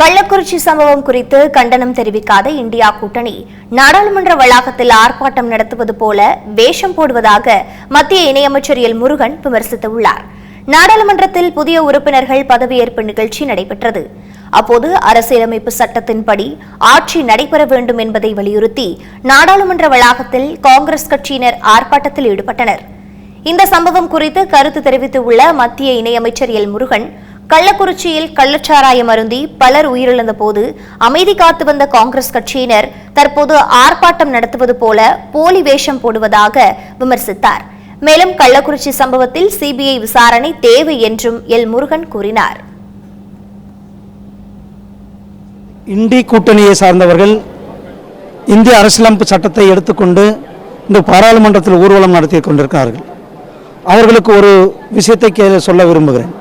கள்ளக்குறிச்சி சம்பவம் குறித்து கண்டனம் தெரிவிக்காத இந்தியா கூட்டணி. நாடாளுமன்ற வளாகத்தில் ஆர்ப்பாட்டம் நடத்துவது போல வேஷம் போடுவதாக மத்திய இணையமைச்சர் எல் முருகன் விமர்சித்துள்ளார். நாடாளுமன்றத்தில் புதிய உறுப்பினர்கள் பதவியேற்பு நிகழ்ச்சி நடைபெற்றது. அப்போது அரசியலமைப்பு சட்டத்தின்படி ஆட்சி நடைபெற வேண்டும் என்பதை வலியுறுத்தி நாடாளுமன்ற வளாகத்தில் காங்கிரஸ் கட்சியினர் ஆர்ப்பாட்டத்தில் ஈடுபட்டனர். இந்த சம்பவம் குறித்து கருத்து தெரிவித்துள்ள மத்திய இணையமைச்சர் எல் முருகன் கள்ளக்குறிச்சியில் கள்ளச்சாராயம் அருந்தி பலர் உயிரிழந்த போது அமைதி காத்து வந்த காங்கிரஸ் கட்சியினர் தற்போது ஆர்ப்பாட்டம் நடத்துவது போல போலி வேஷம் போடுவதாக விமர்சித்தார். மேலும் கள்ளக்குறிச்சி சம்பவத்தில் சிபிஐ விசாரணை தேவை என்றும் எல். முருகன் கூறினார். இண்டி கூட்டணியை சார்ந்தவர்கள் இந்திய அரசியலமைப்பு சட்டத்தை எடுத்துக்கொண்டு இந்த பாராளுமன்றத்தில் ஊர்வலம் நடத்தி கொண்டிருக்கிறார்கள். அவர்களுக்கு ஒரு விஷயத்தை கே சொல்ல விரும்புகிறேன்.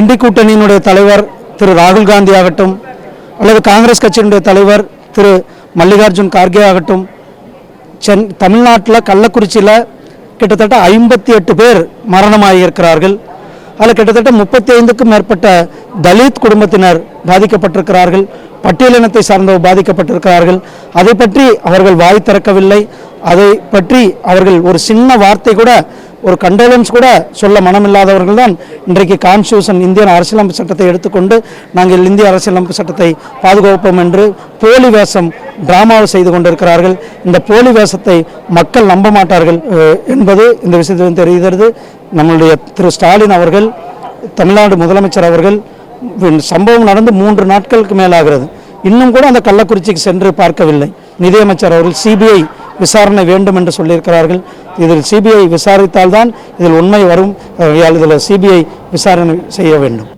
இந்தி கூட்டணியினுடைய தலைவர் திரு ராகுல் காந்தி ஆகட்டும் அல்லது காங்கிரஸ் கட்சியினுடைய தலைவர் திரு மல்லிகார்ஜுன் கார்கே ஆகட்டும் சென் தமிழ்நாட்டில் கள்ளக்குறிச்சியில் கிட்டத்தட்ட ஐம்பத்தி எட்டு பேர் மரணமாகியிருக்கிறார்கள் அதில் கிட்டத்தட்ட முப்பத்தி ஐந்துக்கும் மேற்பட்ட தலித் குடும்பத்தினர் பாதிக்கப்பட்டிருக்கிறார்கள். பட்டியலினத்தை சார்ந்தவர் பாதிக்கப்பட்டிருக்கிறார்கள். அதை பற்றி அவர்கள் வாய் திறக்கவில்லை. அதை பற்றி அவர்கள் ஒரு சின்ன வார்த்தை கூட ஒரு கண்டோலன்ஸ் கூட சொல்ல மனமில்லாதவர்கள் தான் இன்றைக்கு கான்ஸ்டியூஷன் இந்தியன் அரசியலமைப்பு சட்டத்தை எடுத்துக்கொண்டு நாங்கள் இந்திய அரசியலமைப்பு சட்டத்தை பாதுகாப்போம் என்று போலி வேஷம் டிராமாவை செய்து கொண்டிருக்கிறார்கள். இந்த போலி வேஷத்தை மக்கள் நம்ப மாட்டார்கள். என்பது இந்த விஷயத்தில் தெரிகிறது. நம்மளுடைய திரு ஸ்டாலின் அவர்கள் தமிழ்நாடு முதலமைச்சர் அவர்கள் சம்பவம் நடந்து மூன்று நாட்களுக்கு மேலாகிறது. இன்னும் கூட அந்த கள்ளக்குறிச்சிக்கு சென்று பார்க்கவில்லை. நிதியமைச்சர் அவர்கள் சிபிஐ விசாரணை வேண்டும் என்று சொல்லியிருக்கிறார்கள். இதில் சிபிஐ விசாரித்தால்தான் இதில் உண்மை வரும். இதில் சிபிஐ விசாரணை செய்ய வேண்டும்.